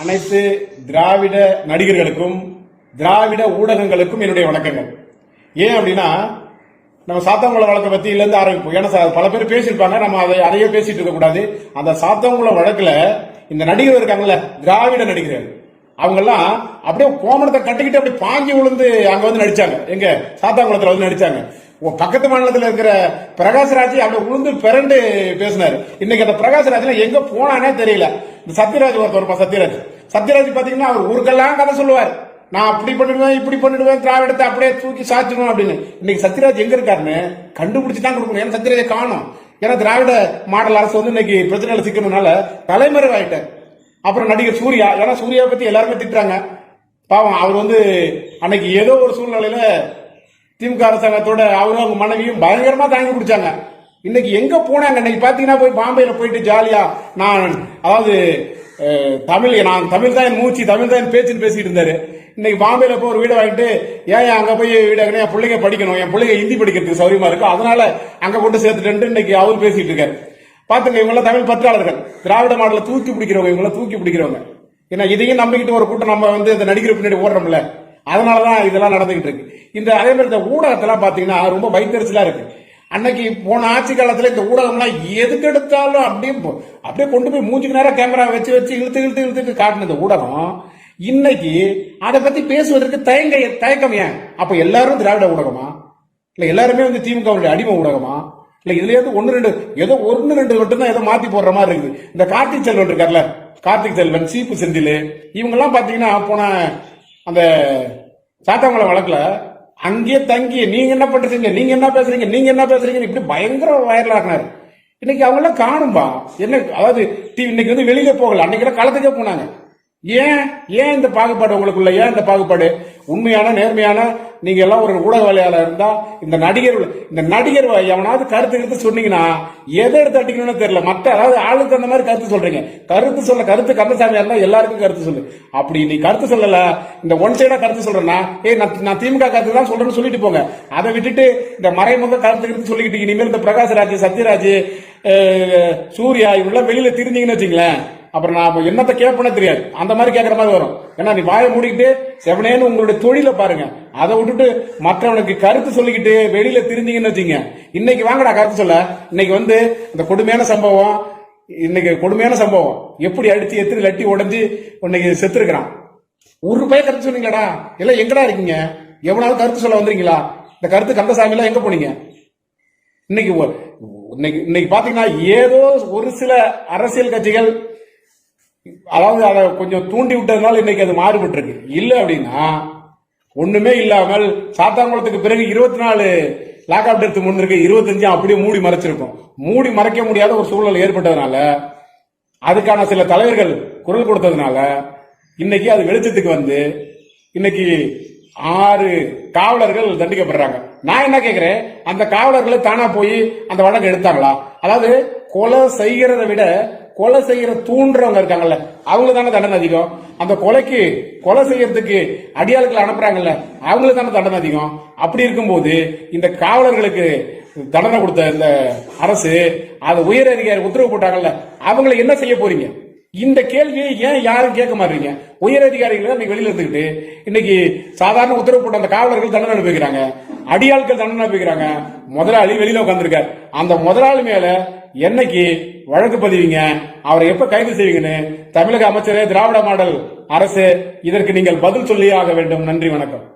அனைத்து திராவிட நடிகர்களுக்கும் திராவிட ஊடகங்களுக்கும் என்னுடைய வணக்கங்கள். ஏன் அப்படின்னா நம்ம சாத்தங்குளம் வழக்கை பத்தி இதுல இருந்து ஆரம்பிப்போம். ஏன்னா பல பேர் பேசியிருப்பாங்க நம்ம அதை அதையே பேசிட்டு இருக்க கூடாது. அந்த சாத்தங்குளம் வழக்குல இந்த நடிகர் இருக்காங்கல்ல திராவிட நடிகர்கள் அவங்கெல்லாம் அப்படியே கோமணத்தை கட்டிக்கிட்டு அப்படியே பாஞ்சி விழுந்து அங்க வந்து நடிச்சாங்க. எங்க? சாத்தாங்குளத்துல வந்து நடிச்சாங்க. பக்கத்து மாநிலத்தில் இருக்கிற பிரகாஷ்ராஜ் அப்படியே உளுந்து பிறண்டு பேசினாரு. இன்னைக்கு அந்த பிரகாஷ்ராஜ்ல எங்க போனானே தெரியல. இந்த சத்யராஜ் ஒருத்தர் சத்யராஜ். சத்யராஜ் பாத்தீங்கன்னா அவர் ஊருக்கெல்லாம் கதை சொல்லுவார். நான் அப்படி பண்ணிடுவேன் இப்படி பண்ணிடுவேன் திராவிடத்தை அப்படியே தூக்கி சாத்திடுவேன் அப்படின்னு. இன்னைக்கு சத்யராஜ் எங்க இருக்காருன்னு கண்டுபிடிச்சு தான் கொடுக்கணும். ஏன்னா சத்யராஜை காணும். ஏன்னா திராவிட மாடல் அரசு வந்து இன்னைக்கு பிரச்சனையில சிக்கணும்னால தலைமறைவாயிட்டார். அப்புறம் நடிகர் சூர்யா. ஏன்னா சூர்யாவை பத்தி எல்லாருமே திட்டுறாங்க. பாவம் அவர் வந்து அன்னைக்கு ஏதோ ஒரு சூழ்நிலையில திமுக அரசாங்கத்தோட அவரும் அவங்க மனைவியும் பயங்கரமா தாங்கி பிடிச்சாங்க. இன்னைக்கு எங்க போனாங்க? இன்னைக்கு பாத்தீங்கன்னா போய் பாம்பேல போயிட்டு ஜாலியா நான் அதாவது தமிழ் நான் தமிழ் தான் என் மூச்சு தமிழ் தான் என் பேச்சுன்னு பேசிட்டு இருந்தாரு. இன்னைக்கு பாம்பேல போய் ஒரு வீடு வாங்கிட்டு ஏன் அங்க போய் வீடு வாங்கினா? என் பிள்ளைங்க படிக்கணும். என் பிள்ளைங்க ஹிந்தி படிக்கிறதுக்கு சௌரியமா இருக்கும் அதனால அங்க கொண்டு சேர்த்துட்டு இன்னைக்கு அவர் பேசிட்டு இருக்காரு. பாத்துங்க இவங்க தமிழ் பற்றாளர்கள். திராவிட மாடல தூக்கி பிடிக்கிறவங்க இவங்கள தூக்கி பிடிக்கிறவங்க. ஏன்னா இதையும் நம்பிக்கிட்டு ஒரு கூட்டம் நம்ம வந்து இந்த நடிகர் பின்னாடி ஓடுறோம்ல. அதனாலதான் இதெல்லாம் நடந்துகிட்டு இருக்கு. இந்த அதே மாதிரி இந்த ஊடகத்தெல்லாம் பாத்தீங்கன்னா ரொம்ப வைத்தறிச்சலா இருக்கு. அன்னைக்கு போன ஆட்சி காலத்துல இந்த ஊடகம்லாம் எதுக்கு எடுத்தாலும் அப்படியே அப்படியே கொண்டு போய் மூஞ்சுக்கு நேரம் கேமரா வச்சு வச்சு இழுத்து இழுத்து இழுத்துட்டு காட்டின இந்த ஊடகம் இன்னைக்கு அதை பத்தி பேசுவதற்கு தயங்க தயக்கம் ஏன்? அப்ப எல்லாரும் திராவிட ஊடகமா? இல்ல எல்லாருமே வந்து திமுக அடிமை ஊடகமா? இல்ல இதுல ஏதோ ஒன்னு ரெண்டு ஏதோ ஒன்னு ரெண்டு மட்டும் தான் ஏதோ மாத்தி போடுற மாதிரி இருக்குது. இந்த கார்த்திக் செல்வன் இருக்கார்ல கார்த்திக் செல்வன் சீப்பு செந்தில் இவங்க எல்லாம் பாத்தீங்கன்னா போன அந்த சாத்தாங்குளம் வழக்குல அங்கேயே தங்கி நீங்க என்ன பண்றீங்க? நீங்க என்ன பேசுறீங்க? நீங்க என்ன பேசுறீங்க இப்படி பயங்கர வைரல் ஆகினாரு இன்னைக்கு அவங்க எல்லாம் காணும்பா. என்ன அதாவது டி- இன்னைக்கு வந்து வெளியில போகல. அன்னைக்கு களத்துக்கே போனாங்க. ஏன் ஏன் இந்த பாகுபாடு உங்களுக்குள்ள? ஏன் இந்த பாகுபாடு? உண்மையான நேர்மையான நீங்க எல்லாம் ஒரு ஊடகவாளியாளர் இருந்தா இந்த நடிகர் இந்த நடிகர் எவனாவது கருத்து கருத்து சொன்னீங்கன்னா எதை எடுத்து அடிக்கணும்னு தெரியல. மத்த அதாவது ஆளுக்கு அந்த மாதிரி கருத்து சொல்றீங்க. கருத்து சொல்ல கருத்து கந்தசாமியா இருந்தா எல்லாருக்கும் கருத்து சொல்லு. அப்படி நீ கருத்து சொல்லல இந்த ஒன் சைடா கருத்து சொல்றேன்னா ஏ நான் நான் திமுக கருத்து தான் சொல்றேன்னு சொல்லிட்டு போங்க. அதை விட்டுட்டு இந்த மறைமுக கருத்து கருத்து சொல்லிக்கிட்டு இனிமேல் இந்த பிரகாஷ்ராஜ் சத்யராஜ் சூர்யா இவங்கெல்லாம் வெளியில திரிஞ்சீங்கன்னு வச்சுங்களேன் அப்புறம் நான் என்னத்தை என்னத்த கேட்பனே தெரியாது. அந்த மாதிரி கேட்குற மாதிரி வரும். ஏன்னா நீ வாயை மூடிக்கிட்டு செவனேன்னு உங்களுடைய தொழிலை பாருங்க. அதை விட்டுட்டு மற்றவனுக்கு கருத்து சொல்லிக்கிட்டு வெளியில திரிஞ்சீங்கன்னு வச்சுங்க இன்னைக்கு வாங்கடா கருத்து சொல்ல. இன்னைக்கு வந்து இந்த கொடுமையான சம்பவம் இன்னைக்கு கொடுமையான சம்பவம். எப்படி அடிச்சு எத்திரி லட்டி உடஞ்சி இன்னைக்கு செத்துருக்கிறான். ஒரு பையன் கருத்து சொன்னீங்களாடா எல்லாம் எங்கடா இருக்கீங்க? எவ்வளவு கருத்து சொல்ல வந்தீங்களா? இந்த கருத்து கந்தசாமி எல்லாம் எங்க போனீங்க? இன்னைக்கு இன்னைக்கு இன்னைக்கு பாத்தீங்கன்னா ஏதோ ஒரு சில அரசியல் கட்சிகள் அதாவது அதை கொஞ்சம் தூண்டி விட்டதுனால இன்னைக்கு அது மாறுபட்டிருக்கு. இல்லை அப்படின்னா ஒண்ணுமே இல்லாமல் சாத்தாங்குளத்துக்கு பிறகு இருபத்தி நாலு லாக்அப் டெத் முன்னிருக்கு இருபத்தஞ்சு அப்படியே மூடி மறைச்சிருக்கும். மூடி மறைக்க முடியாத ஒரு சூழல் ஏற்பட்டதுனால அதுக்கான சில தலைவர்கள் குரல் கொடுத்ததுனால இன்னைக்கு அது வெளிச்சத்துக்கு வந்து இன்னைக்கு ஆறு காவலர்கள் தண்டிக்கப்படுறாங்க. நான் என்ன கேட்கிறேன் அந்த காவலர்களை தானா போய் அந்த வழக்கு எடுத்தாங்களா? அதாவது கொலை செய்கிறத விட கொலை செய்யற தூண்டுறவங்க இருக்காங்கல்ல அவங்க தானே தண்டனை அதிகம்? அந்த கொலைக்கு கொலை செய்யறதுக்கு அடியாளுக்களை அனுப்புறாங்கல்ல அவங்களுக்கு தானே தண்டனை அதிகம்? அப்படி இருக்கும்போது இந்த காவலர்களுக்கு தண்டனை கொடுத்த இந்த அரசு அது உயர் அதிகாரி உத்தரவு போட்டாங்கல்ல அவங்களை என்ன செய்ய போறீங்க? இந்த கேள்வியை ஏன் யாரும் கேட்க மாட்டீங்க? உயர் அதிகாரிகள் இன்னைக்கு வெளியில இருந்துக்கிட்டு இன்னைக்கு சாதாரண உத்தரவு போட்ட அந்த காவலர்கள் தண்டனை அனுப்பிக்கிறாங்க அடியாட்கள் தண்டனை அனுப்பிக்கிறாங்க முதலாளி வெளியில உட்காந்துருக்காரு அந்த முதலாளி மேல என்னைக்கு வழக்கு பதிவீங்க? அவரை எப்ப கைது செய்வீங்கன்னு தமிழக அமைச்சரே திராவிட மாடல் அரசு இதற்கு நீங்கள் பதில் சொல்லியே ஆக வேண்டும். நன்றி வணக்கம்.